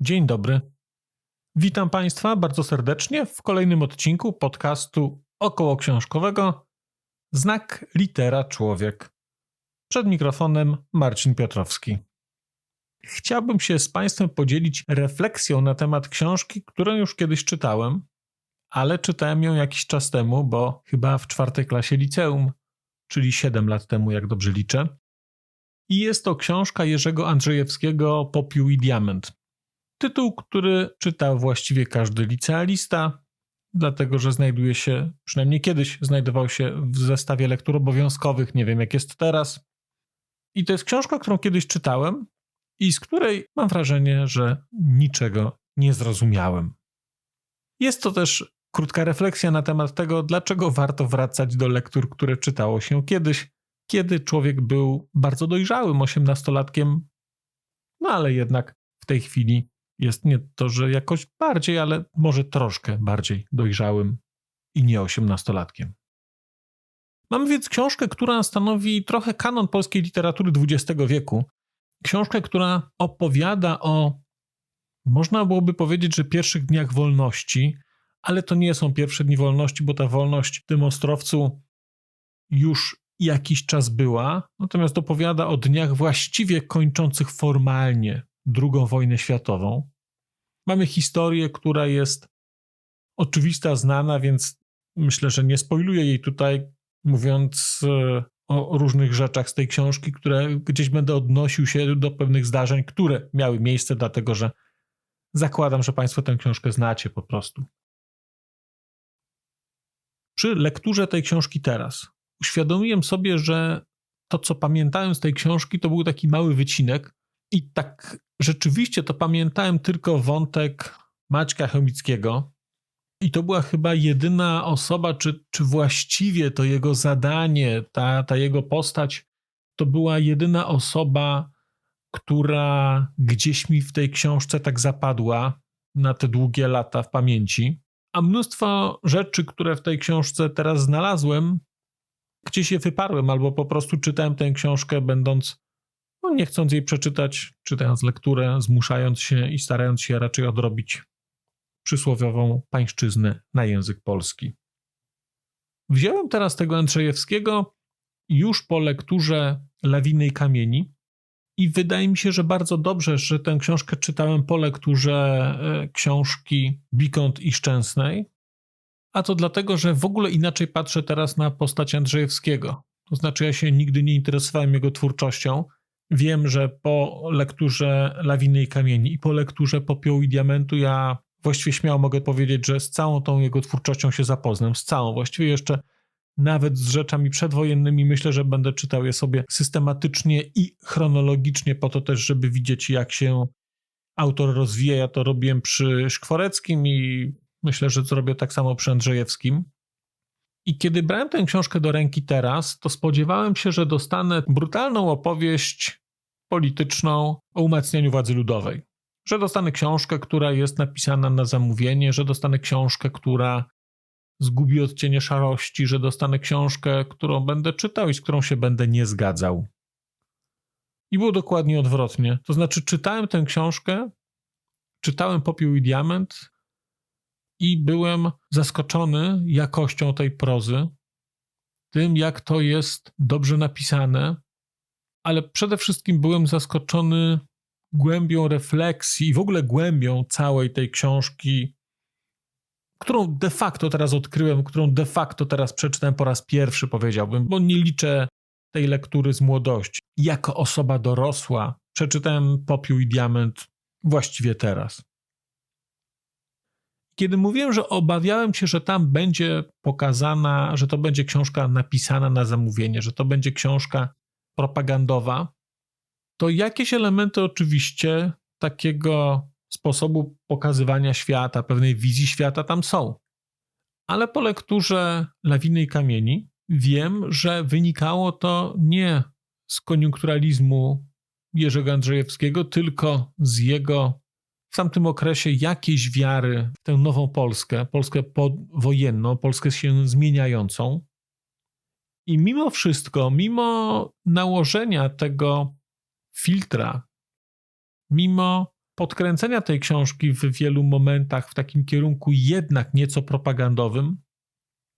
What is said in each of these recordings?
Dzień dobry. Witam Państwa bardzo serdecznie w kolejnym odcinku podcastu około książkowego Znak litera człowiek. Przed mikrofonem Marcin Piotrowski. Chciałbym się z Państwem podzielić refleksją na temat książki, którą już kiedyś czytałem, ale czytałem ją jakiś czas temu, bo chyba w czwartej klasie liceum, czyli 7 lat temu, jak dobrze liczę. I jest to książka Jerzego Andrzejewskiego Popiół i Diament. Tytuł, który czytał właściwie każdy licealista, dlatego że znajduje się, przynajmniej kiedyś znajdował się w zestawie lektur obowiązkowych, nie wiem jak jest teraz. I to jest książka, którą kiedyś czytałem i z której mam wrażenie, że niczego nie zrozumiałem. Jest to też krótka refleksja na temat tego, dlaczego warto wracać do lektur, które czytało się kiedyś, kiedy człowiek był bardzo dojrzałym osiemnastolatkiem, no ale jednak w tej chwili jest nie to, że jakoś bardziej, ale może troszkę bardziej dojrzałym i nie osiemnastolatkiem. Mamy więc książkę, która stanowi trochę kanon polskiej literatury XX wieku. Książkę, która opowiada o, można byłoby powiedzieć, że pierwszych dniach wolności, ale to nie są pierwsze dni wolności, bo ta wolność w tym Ostrowcu już jakiś czas była, natomiast opowiada o dniach właściwie kończących formalnie II wojnę światową. Mamy historię, która jest oczywista, znana, więc myślę, że nie spoiluję jej tutaj, mówiąc e, o różnych rzeczach z tej książki, które gdzieś będę odnosił się do pewnych zdarzeń, które miały miejsce, dlatego że zakładam, że Państwo tę książkę znacie po prostu. Przy lekturze tej książki teraz uświadomiłem sobie, że to, co pamiętałem z tej książki, to był taki mały wycinek, i tak rzeczywiście to pamiętałem tylko wątek Maćka Chomickiego. I to była chyba jedyna osoba, czy, czy właściwie to jego zadanie, ta, ta jego postać, to była jedyna osoba, która gdzieś mi w tej książce tak zapadła na te długie lata w pamięci. A mnóstwo rzeczy, które w tej książce teraz znalazłem, gdzieś je wyparłem, albo po prostu czytałem tę książkę, będąc no nie chcąc jej przeczytać, czytając lekturę, zmuszając się i starając się raczej odrobić przysłowiową pańszczyznę na język polski. Wziąłem teraz tego Andrzejewskiego już po lekturze Lawiny i Kamieni i wydaje mi się, że bardzo dobrze, że tę książkę czytałem po lekturze e, książki Bikont i Szczęsnej, a to dlatego, że w ogóle inaczej patrzę teraz na postać Andrzejewskiego. To znaczy, ja się nigdy nie interesowałem jego twórczością, Wiem, że po lekturze Lawiny i Kamieni i po lekturze Popiołu i Diamentu ja właściwie śmiało mogę powiedzieć, że z całą tą jego twórczością się zapoznam, z całą, właściwie jeszcze nawet z rzeczami przedwojennymi myślę, że będę czytał je sobie systematycznie i chronologicznie po to też, żeby widzieć jak się autor rozwija. Ja to robiłem przy Szkworeckim i myślę, że zrobię tak samo przy Andrzejewskim. I kiedy brałem tę książkę do ręki teraz, to spodziewałem się, że dostanę brutalną opowieść polityczną o umacnianiu władzy ludowej. Że dostanę książkę, która jest napisana na zamówienie, że dostanę książkę, która zgubi odcienie szarości, że dostanę książkę, którą będę czytał i z którą się będę nie zgadzał. I było dokładnie odwrotnie. To znaczy, czytałem tę książkę, czytałem Popiół i Diament, i byłem zaskoczony jakością tej prozy, tym jak to jest dobrze napisane, ale przede wszystkim byłem zaskoczony głębią refleksji i w ogóle głębią całej tej książki, którą de facto teraz odkryłem, którą de facto teraz przeczytałem po raz pierwszy, powiedziałbym, bo nie liczę tej lektury z młodości. Jako osoba dorosła przeczytałem Popiół i Diament właściwie teraz. Kiedy mówiłem, że obawiałem się, że tam będzie pokazana, że to będzie książka napisana na zamówienie, że to będzie książka propagandowa, to jakieś elementy oczywiście takiego sposobu pokazywania świata, pewnej wizji świata tam są. Ale po lekturze Lawiny i Kamieni wiem, że wynikało to nie z koniunkturalizmu Jerzego Andrzejewskiego, tylko z jego w tamtym okresie jakiejś wiary w tę nową Polskę, Polskę powojenną, Polskę się zmieniającą. I mimo wszystko, mimo nałożenia tego filtra, mimo podkręcenia tej książki w wielu momentach w takim kierunku jednak nieco propagandowym,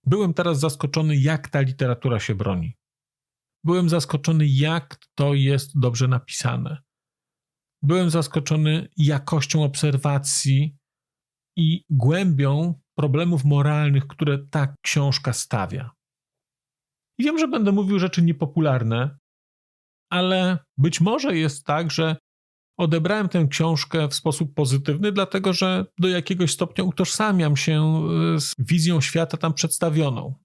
byłem teraz zaskoczony, jak ta literatura się broni. Byłem zaskoczony, jak to jest dobrze napisane. Byłem zaskoczony jakością obserwacji i głębią problemów moralnych, które ta książka stawia. I wiem, że będę mówił rzeczy niepopularne, ale być może jest tak, że odebrałem tę książkę w sposób pozytywny, dlatego że do jakiegoś stopnia utożsamiam się e, z wizją świata tam przedstawioną.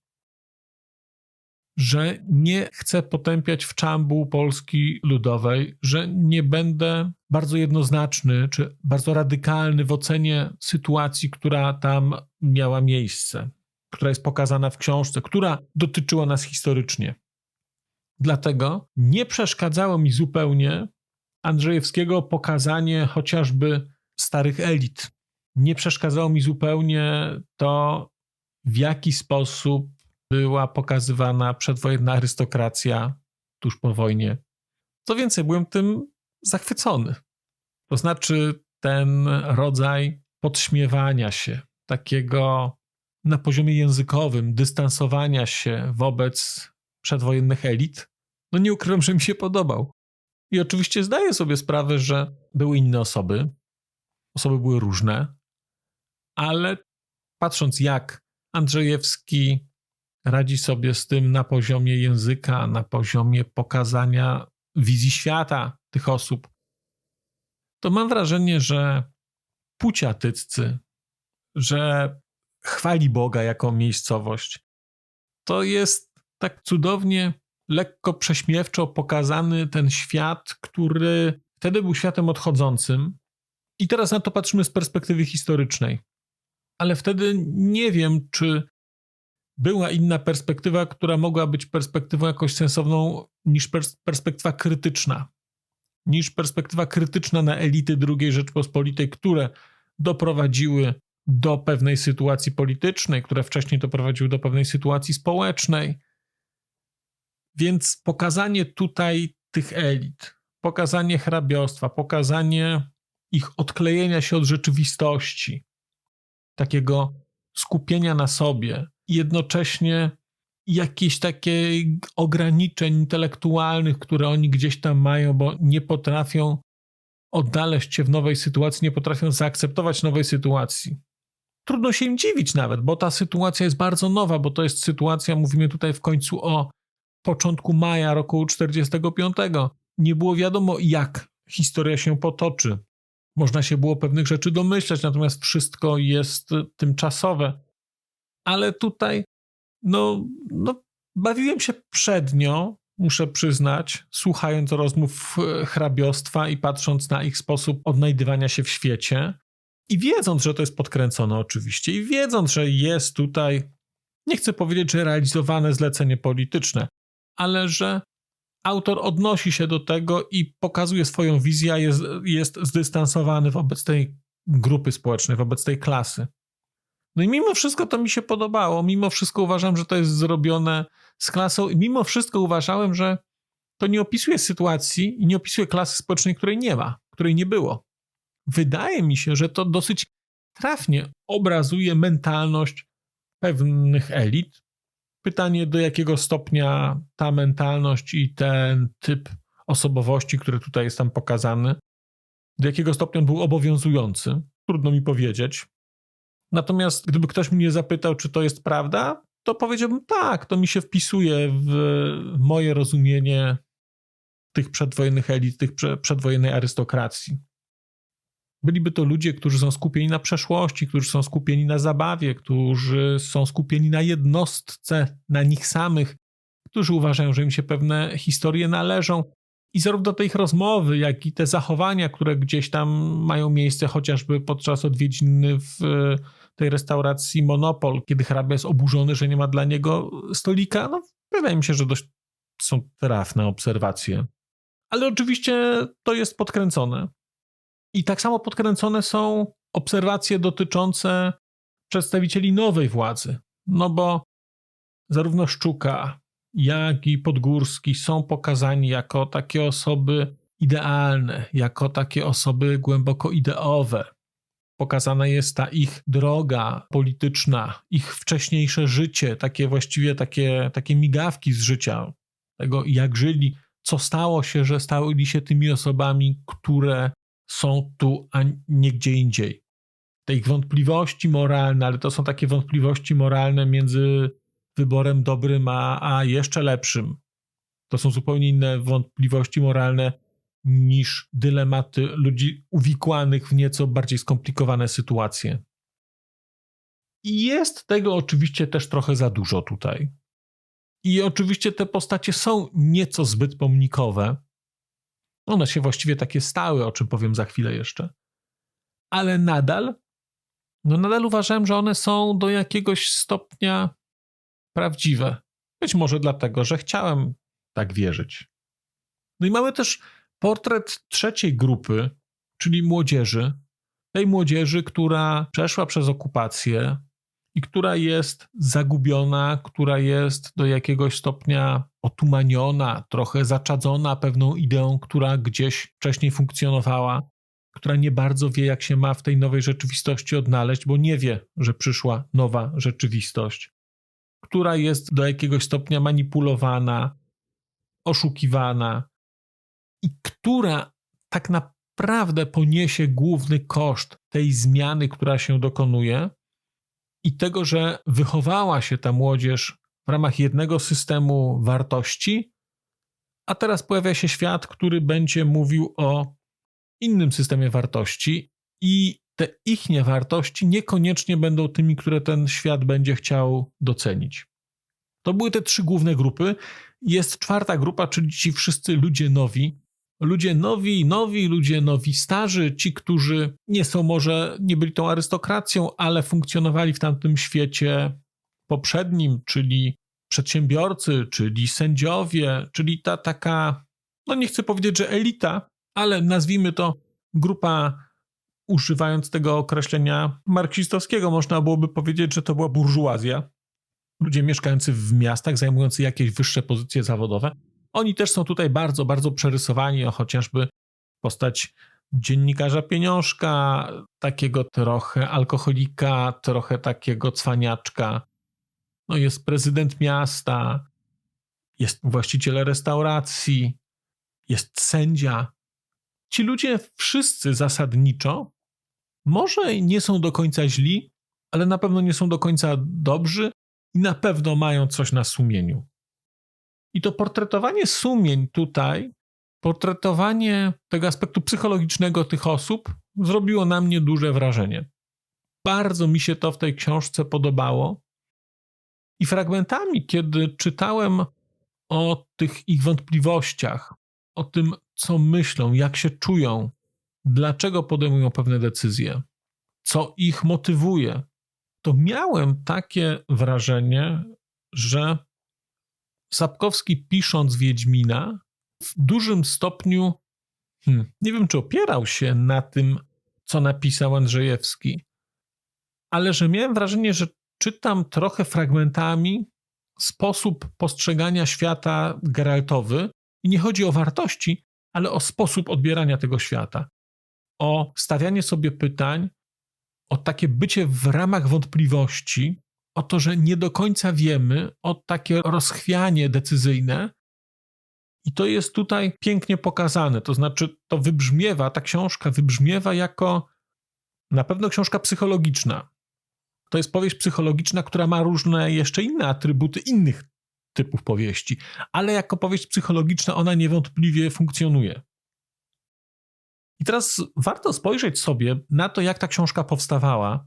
Że nie chcę potępiać w czambu Polski Ludowej, że nie będę bardzo jednoznaczny czy bardzo radykalny w ocenie sytuacji, która tam miała miejsce, która jest pokazana w książce, która dotyczyła nas historycznie. Dlatego nie przeszkadzało mi zupełnie Andrzejewskiego pokazanie chociażby starych elit. Nie przeszkadzało mi zupełnie to, w jaki sposób była pokazywana przedwojenna arystokracja tuż po wojnie. Co więcej, byłem tym zachwycony. To znaczy ten rodzaj podśmiewania się, takiego na poziomie językowym, dystansowania się wobec przedwojennych elit, no nie ukrywam, że mi się podobał. I oczywiście zdaję sobie sprawę, że były inne osoby, osoby były różne, ale patrząc jak Andrzejewski radzi sobie z tym na poziomie języka, na poziomie pokazania wizji świata tych osób, to mam wrażenie, że puciatyccy, że chwali Boga jako miejscowość, to jest tak cudownie lekko prześmiewczo pokazany ten świat, który wtedy był światem odchodzącym. I teraz na to patrzymy z perspektywy historycznej. Ale wtedy nie wiem, czy była inna perspektywa, która mogła być perspektywą jakoś sensowną niż perspektywa krytyczna. Niż perspektywa krytyczna na elity II Rzeczpospolitej, które doprowadziły do pewnej sytuacji politycznej, które wcześniej doprowadziły do pewnej sytuacji społecznej, więc pokazanie tutaj tych elit, pokazanie hrabiostwa, pokazanie ich odklejenia się od rzeczywistości, takiego skupienia na sobie, jednocześnie jakieś takie ograniczeń intelektualnych, które oni gdzieś tam mają, bo nie potrafią odnaleźć się w nowej sytuacji, nie potrafią zaakceptować nowej sytuacji. Trudno się im dziwić nawet, bo ta sytuacja jest bardzo nowa, bo to jest sytuacja, mówimy tutaj w końcu o początku maja roku 45. Nie było wiadomo, jak historia się potoczy. Można się było pewnych rzeczy domyślać, natomiast wszystko jest tymczasowe. Ale tutaj, no, no bawiłem się przednio, muszę przyznać, słuchając rozmów hrabiostwa i patrząc na ich sposób odnajdywania się w świecie. I wiedząc, że to jest podkręcone oczywiście, i wiedząc, że jest tutaj, nie chcę powiedzieć, że realizowane zlecenie polityczne, ale że autor odnosi się do tego i pokazuje swoją wizję, jest, jest zdystansowany wobec tej grupy społecznej, wobec tej klasy. No i mimo wszystko to mi się podobało. Mimo wszystko uważam, że to jest zrobione z klasą, i mimo wszystko uważałem, że to nie opisuje sytuacji i nie opisuje klasy społecznej, której nie ma, której nie było. Wydaje mi się, że to dosyć trafnie obrazuje mentalność pewnych elit, Pytanie, do jakiego stopnia ta mentalność i ten typ osobowości, który tutaj jest tam pokazany, do jakiego stopnia on był obowiązujący, trudno mi powiedzieć. Natomiast gdyby ktoś mnie zapytał, czy to jest prawda, to powiedziałbym tak, to mi się wpisuje w moje rozumienie tych przedwojennych elit, tych przedwojennej arystokracji. Byliby to ludzie, którzy są skupieni na przeszłości, którzy są skupieni na zabawie, którzy są skupieni na jednostce, na nich samych, którzy uważają, że im się pewne historie należą. I zarówno te ich rozmowy, jak i te zachowania, które gdzieś tam mają miejsce, chociażby podczas odwiedziny w tej restauracji Monopol, kiedy hrabia jest oburzony, że nie ma dla niego stolika, no wydaje mi się, że dość są trafne obserwacje. Ale oczywiście to jest podkręcone. I tak samo podkręcone są obserwacje dotyczące przedstawicieli nowej władzy. No bo zarówno Szczuka, jak i Podgórski są pokazani jako takie osoby idealne, jako takie osoby głęboko ideowe. Pokazana jest ta ich droga polityczna, ich wcześniejsze życie, takie właściwie takie, takie migawki z życia, tego jak żyli, co stało się, że stali się tymi osobami, które są tu, a nie gdzie indziej. Te ich wątpliwości moralne, ale to są takie wątpliwości moralne między wyborem dobrym a, a jeszcze lepszym. To są zupełnie inne wątpliwości moralne niż dylematy ludzi uwikłanych w nieco bardziej skomplikowane sytuacje. I jest tego oczywiście też trochę za dużo tutaj. I oczywiście te postacie są nieco zbyt pomnikowe. One się właściwie takie stały, o czym powiem za chwilę jeszcze. Ale nadal, no nadal uważałem, że one są do jakiegoś stopnia prawdziwe. Być może dlatego, że chciałem tak wierzyć. No i mamy też portret trzeciej grupy, czyli młodzieży. Tej młodzieży, która przeszła przez okupację i która jest zagubiona, która jest do jakiegoś stopnia otumaniona, trochę zaczadzona pewną ideą, która gdzieś wcześniej funkcjonowała, która nie bardzo wie, jak się ma w tej nowej rzeczywistości odnaleźć, bo nie wie, że przyszła nowa rzeczywistość, która jest do jakiegoś stopnia manipulowana, oszukiwana, i która tak naprawdę poniesie główny koszt tej zmiany, która się dokonuje i tego, że wychowała się ta młodzież w ramach jednego systemu wartości, a teraz pojawia się świat, który będzie mówił o innym systemie wartości i te ichnie wartości niekoniecznie będą tymi, które ten świat będzie chciał docenić. To były te trzy główne grupy. Jest czwarta grupa, czyli ci wszyscy ludzie nowi, ludzie nowi, nowi, ludzie nowi, starzy, ci, którzy nie są może, nie byli tą arystokracją, ale funkcjonowali w tamtym świecie poprzednim, czyli przedsiębiorcy, czyli sędziowie, czyli ta taka, no nie chcę powiedzieć, że elita, ale nazwijmy to grupa, używając tego określenia marksistowskiego, można byłoby powiedzieć, że to była burżuazja. Ludzie mieszkający w miastach, zajmujący jakieś wyższe pozycje zawodowe, oni też są tutaj bardzo, bardzo przerysowani, o chociażby postać dziennikarza pieniążka, takiego trochę alkoholika, trochę takiego cwaniaczka. No jest prezydent miasta, jest właściciel restauracji, jest sędzia. Ci ludzie wszyscy zasadniczo może nie są do końca źli, ale na pewno nie są do końca dobrzy i na pewno mają coś na sumieniu. I to portretowanie sumień tutaj, portretowanie tego aspektu psychologicznego tych osób zrobiło na mnie duże wrażenie. Bardzo mi się to w tej książce podobało. I fragmentami, kiedy czytałem o tych ich wątpliwościach, o tym, co myślą, jak się czują, dlaczego podejmują pewne decyzje, co ich motywuje, to miałem takie wrażenie, że Sapkowski pisząc Wiedźmina w dużym stopniu, hmm, nie wiem czy opierał się na tym, co napisał Andrzejewski, ale że miałem wrażenie, że czytam trochę fragmentami sposób postrzegania świata Geraltowy i nie chodzi o wartości, ale o sposób odbierania tego świata, o stawianie sobie pytań, o takie bycie w ramach wątpliwości, o to, że nie do końca wiemy, o takie rozchwianie decyzyjne. I to jest tutaj pięknie pokazane. To znaczy, to wybrzmiewa, ta książka wybrzmiewa jako na pewno książka psychologiczna. To jest powieść psychologiczna, która ma różne jeszcze inne atrybuty innych typów powieści, ale jako powieść psychologiczna ona niewątpliwie funkcjonuje. I teraz warto spojrzeć sobie na to, jak ta książka powstawała,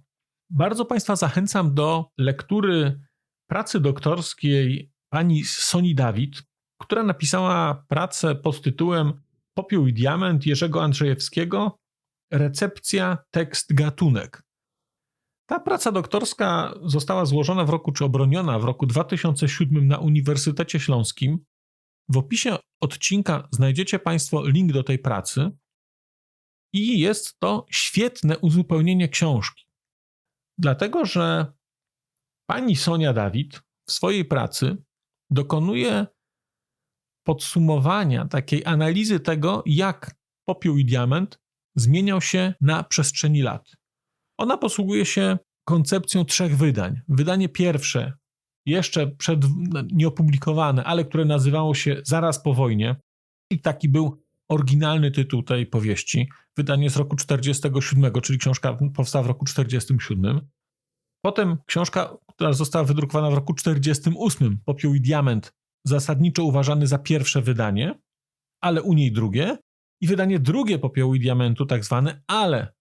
bardzo Państwa zachęcam do lektury pracy doktorskiej pani Soni Dawid, która napisała pracę pod tytułem Popiół i diament Jerzego Andrzejewskiego Recepcja, tekst, gatunek. Ta praca doktorska została złożona w roku, czy obroniona w roku 2007 na Uniwersytecie Śląskim. W opisie odcinka znajdziecie Państwo link do tej pracy i jest to świetne uzupełnienie książki. Dlatego, że pani Sonia Dawid w swojej pracy dokonuje podsumowania, takiej analizy tego, jak popiół i diament zmieniał się na przestrzeni lat. Ona posługuje się koncepcją trzech wydań. Wydanie pierwsze, jeszcze przed, nieopublikowane, ale które nazywało się Zaraz po wojnie, i taki był oryginalny tytuł tej powieści. Wydanie z roku 47, czyli książka powstała w roku 47. Potem książka, która została wydrukowana w roku 48, Popiół i Diament, zasadniczo uważany za pierwsze wydanie, ale u niej drugie. I wydanie drugie Popiołu i Diamentu, tak zwane, ale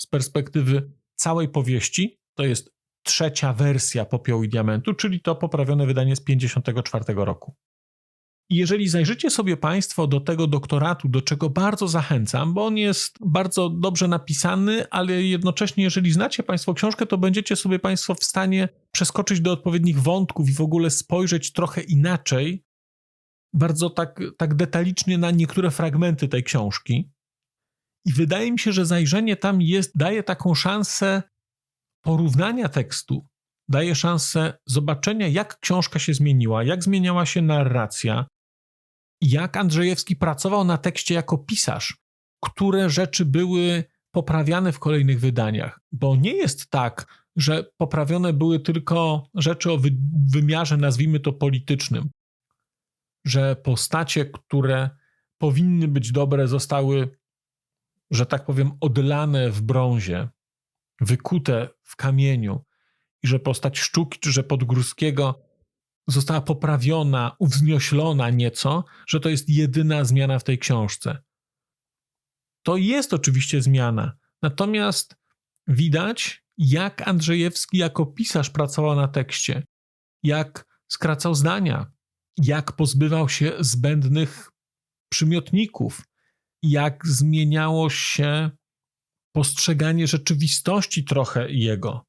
z perspektywy całej powieści, to jest trzecia wersja Popiołu i Diamentu, czyli to poprawione wydanie z 54 roku. Jeżeli zajrzycie sobie Państwo do tego doktoratu, do czego bardzo zachęcam, bo on jest bardzo dobrze napisany, ale jednocześnie, jeżeli znacie Państwo książkę, to będziecie sobie Państwo w stanie przeskoczyć do odpowiednich wątków i w ogóle spojrzeć trochę inaczej, bardzo tak, tak detalicznie na niektóre fragmenty tej książki. I wydaje mi się, że zajrzenie tam jest, daje taką szansę porównania tekstu, daje szansę zobaczenia, jak książka się zmieniła, jak zmieniała się narracja, jak Andrzejewski pracował na tekście jako pisarz, które rzeczy były poprawiane w kolejnych wydaniach. Bo nie jest tak, że poprawione były tylko rzeczy o wy wymiarze, nazwijmy to politycznym, że postacie, które powinny być dobre, zostały, że tak powiem, odlane w brązie, wykute w kamieniu, i że postać Szczuki czy że Podgórskiego została poprawiona, uwznioślona nieco, że to jest jedyna zmiana w tej książce. To jest oczywiście zmiana, natomiast widać, jak Andrzejewski jako pisarz pracował na tekście, jak skracał zdania, jak pozbywał się zbędnych przymiotników, jak zmieniało się postrzeganie rzeczywistości trochę jego.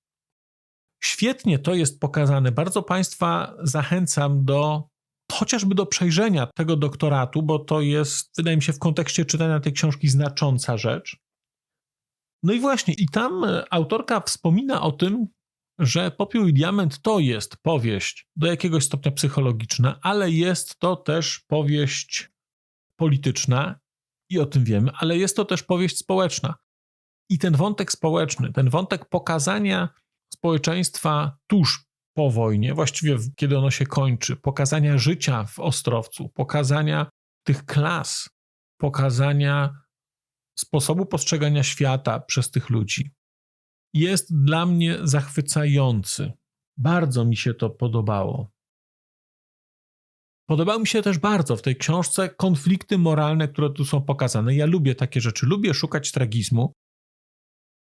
Świetnie to jest pokazane. Bardzo Państwa zachęcam do chociażby do przejrzenia tego doktoratu, bo to jest, wydaje mi się, w kontekście czytania tej książki znacząca rzecz. No i właśnie, i tam autorka wspomina o tym, że Popiół i Diament to jest powieść do jakiegoś stopnia psychologiczna, ale jest to też powieść polityczna i o tym wiemy, ale jest to też powieść społeczna. I ten wątek społeczny, ten wątek pokazania społeczeństwa tuż po wojnie, właściwie kiedy ono się kończy, pokazania życia w Ostrowcu, pokazania tych klas, pokazania sposobu postrzegania świata przez tych ludzi, jest dla mnie zachwycający. Bardzo mi się to podobało. Podobały mi się też bardzo w tej książce konflikty moralne, które tu są pokazane. Ja lubię takie rzeczy, lubię szukać tragizmu,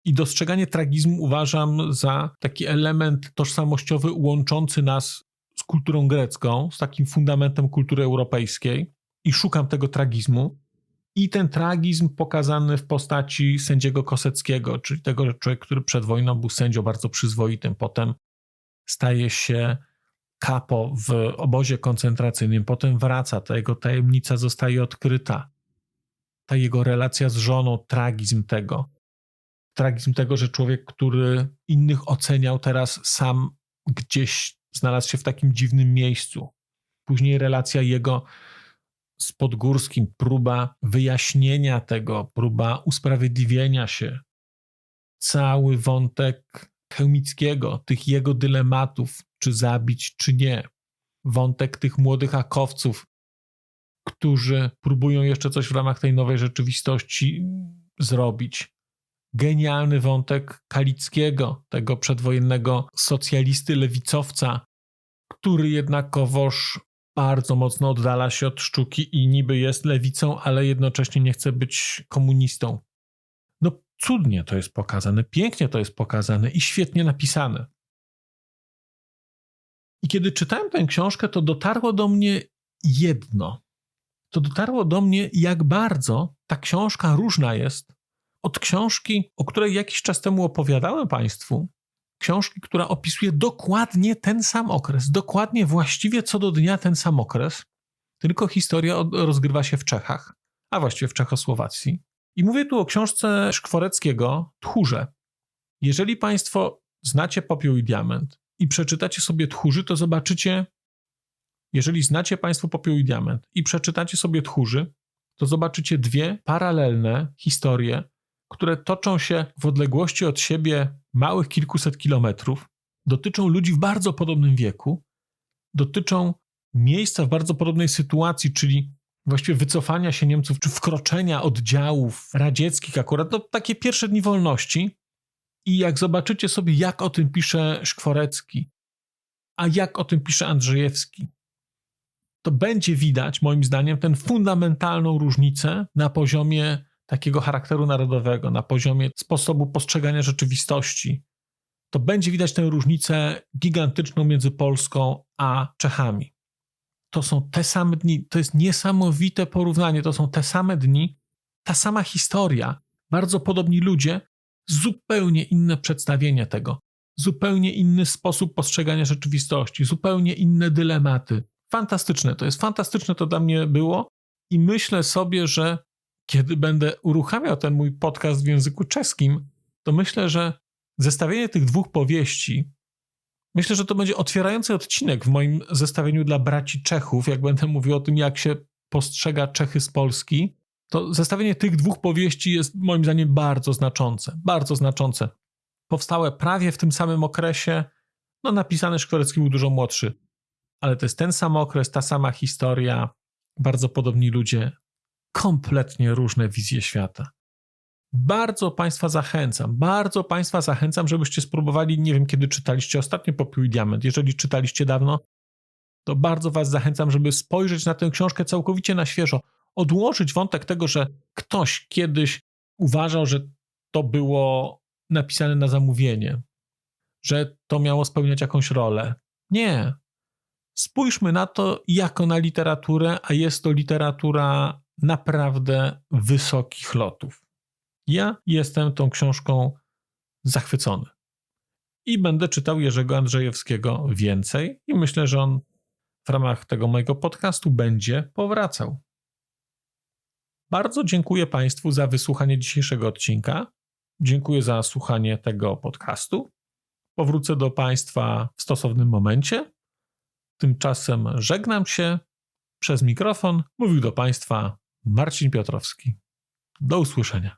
i dostrzeganie tragizmu uważam za taki element tożsamościowy łączący nas z kulturą grecką, z takim fundamentem kultury europejskiej. I szukam tego tragizmu. I ten tragizm pokazany w postaci sędziego Koseckiego, czyli tego człowieka, który przed wojną był sędzią bardzo przyzwoitym, potem staje się kapo w obozie koncentracyjnym, potem wraca, ta jego tajemnica zostaje odkryta. Ta jego relacja z żoną, tragizm tego tragizm tego, że człowiek, który innych oceniał, teraz sam gdzieś znalazł się w takim dziwnym miejscu. Później relacja jego z Podgórskim, próba wyjaśnienia tego, próba usprawiedliwienia się. Cały wątek Chełmickiego, tych jego dylematów, czy zabić, czy nie. Wątek tych młodych akowców, którzy próbują jeszcze coś w ramach tej nowej rzeczywistości zrobić genialny wątek Kalickiego, tego przedwojennego socjalisty, lewicowca, który jednakowoż bardzo mocno oddala się od sztuki i niby jest lewicą, ale jednocześnie nie chce być komunistą. No cudnie to jest pokazane, pięknie to jest pokazane i świetnie napisane. I kiedy czytałem tę książkę, to dotarło do mnie jedno. To dotarło do mnie, jak bardzo ta książka różna jest od książki, o której jakiś czas temu opowiadałem Państwu, książki, która opisuje dokładnie ten sam okres, dokładnie właściwie co do dnia ten sam okres, tylko historia rozgrywa się w Czechach, a właściwie w Czechosłowacji. I mówię tu o książce Szkworeckiego Tchórze. Jeżeli Państwo znacie Popiół i Diament i przeczytacie sobie Tchórzy, to zobaczycie Jeżeli znacie Państwo Popiół i Diament i przeczytacie sobie Tchórzy, to zobaczycie dwie paralelne historie, które toczą się w odległości od siebie małych kilkuset kilometrów, dotyczą ludzi w bardzo podobnym wieku, dotyczą miejsca w bardzo podobnej sytuacji, czyli właściwie wycofania się Niemców, czy wkroczenia oddziałów radzieckich akurat, no takie pierwsze dni wolności. I jak zobaczycie sobie, jak o tym pisze Szkworecki, a jak o tym pisze Andrzejewski, to będzie widać, moim zdaniem, tę fundamentalną różnicę na poziomie takiego charakteru narodowego, na poziomie sposobu postrzegania rzeczywistości. To będzie widać tę różnicę gigantyczną między Polską a Czechami. To są te same dni, to jest niesamowite porównanie, to są te same dni, ta sama historia, bardzo podobni ludzie, zupełnie inne przedstawienie tego, zupełnie inny sposób postrzegania rzeczywistości, zupełnie inne dylematy, fantastyczne. To jest fantastyczne, to dla mnie było. I myślę sobie, że kiedy będę uruchamiał ten mój podcast w języku czeskim, to myślę, że zestawienie tych dwóch powieści, myślę, że to będzie otwierający odcinek w moim zestawieniu dla braci Czechów, jak będę mówił o tym, jak się postrzega Czechy z Polski. To zestawienie tych dwóch powieści jest moim zdaniem bardzo znaczące, bardzo znaczące. Powstałe prawie w tym samym okresie, no napisany Szkwarecki był dużo młodszy ale to jest ten sam okres, ta sama historia, bardzo podobni ludzie, kompletnie różne wizje świata. Bardzo Państwa zachęcam, bardzo Państwa zachęcam, żebyście spróbowali, nie wiem kiedy czytaliście ostatnio Popiół i Diament, jeżeli czytaliście dawno, to bardzo Was zachęcam, żeby spojrzeć na tę książkę całkowicie na świeżo, odłożyć wątek tego, że ktoś kiedyś uważał, że to było napisane na zamówienie, że to miało spełniać jakąś rolę. Nie, Spójrzmy na to jako na literaturę, a jest to literatura naprawdę wysokich lotów. Ja jestem tą książką zachwycony. I będę czytał Jerzego Andrzejewskiego więcej, i myślę, że on w ramach tego mojego podcastu będzie powracał. Bardzo dziękuję Państwu za wysłuchanie dzisiejszego odcinka. Dziękuję za słuchanie tego podcastu. Powrócę do Państwa w stosownym momencie. Tymczasem żegnam się. Przez mikrofon mówił do Państwa Marcin Piotrowski. Do usłyszenia.